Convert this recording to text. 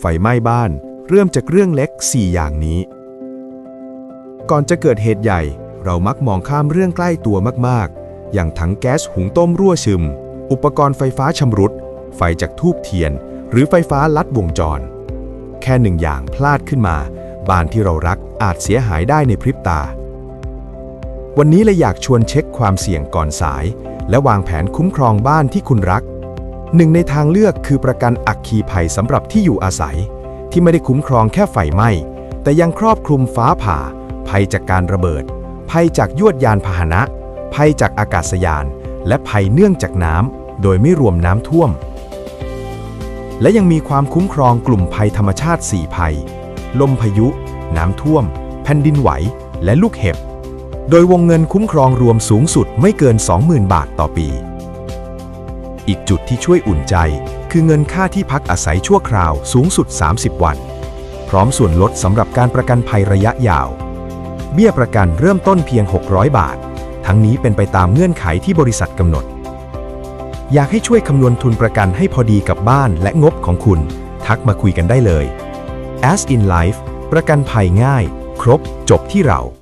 ไฟไหม้บ้าน เริ่มจากเรื่องเล็ก 4 อย่างนี้ ก่อนจะเกิดเหตุใหญ่ เรามักมองข้ามเรื่องใกล้ตัวมากๆ อย่างถังแก๊สหุงต้มรั่วซึม อุปกรณ์ไฟฟ้าชำรุด ไฟจากทูบเทียน หรือไฟฟ้าลัดวงจร แค่หนึ่งอย่างพลาดขึ้นมา บ้านที่เรารักอาจเสียหายได้ในพริบตา วันนี้เลยอยากชวนเช็คความเสี่ยงก่อนสาย และวางแผนคุ้มครองบ้านที่คุณรัก หนึ่งในทางเลือกคือประกันอัคคีภัยสำหรับที่อยู่อาศัย ที่ไม่ได้คุ้มครองแค่ไฟไหม้ แต่ยังครอบคลุมฟ้าผ่า ภัยจากการระเบิด ภัยจากยวดยานพาหนะ ภัยจากอากาศยาน และภัยเนื่องจากน้ำโดยไม่รวมน้ำท่วม และยังมีความคุ้มครองกลุ่มภัยธรรมชาติ 4 ภัย ลมพายุ น้ำท่วม แผ่นดินไหว และลูกเห็บ โดยวงเงินคุ้มครองรวมสูงสุดไม่เกิน 20,000 บาทต่อปี อีกจุดที่ช่วยอุ่นใจ คือเงินค่าที่พักอาศัยชั่วคราวสูงสุด 30 วัน พร้อมส่วนลดสำหรับการประกันภัยระยะยาว เบี้ยประกันเริ่มต้นเพียง 600 บาท ทั้งนี้เป็นไปตามเงื่อนไขที่บริษัทกำหนด อยากให้ช่วยคำนวณทุนประกันให้พอดีกับบ้านและงบของคุณ ทักมาคุยกันได้เลย As in Life ประกันภัยง่าย ครบ จบที่เรา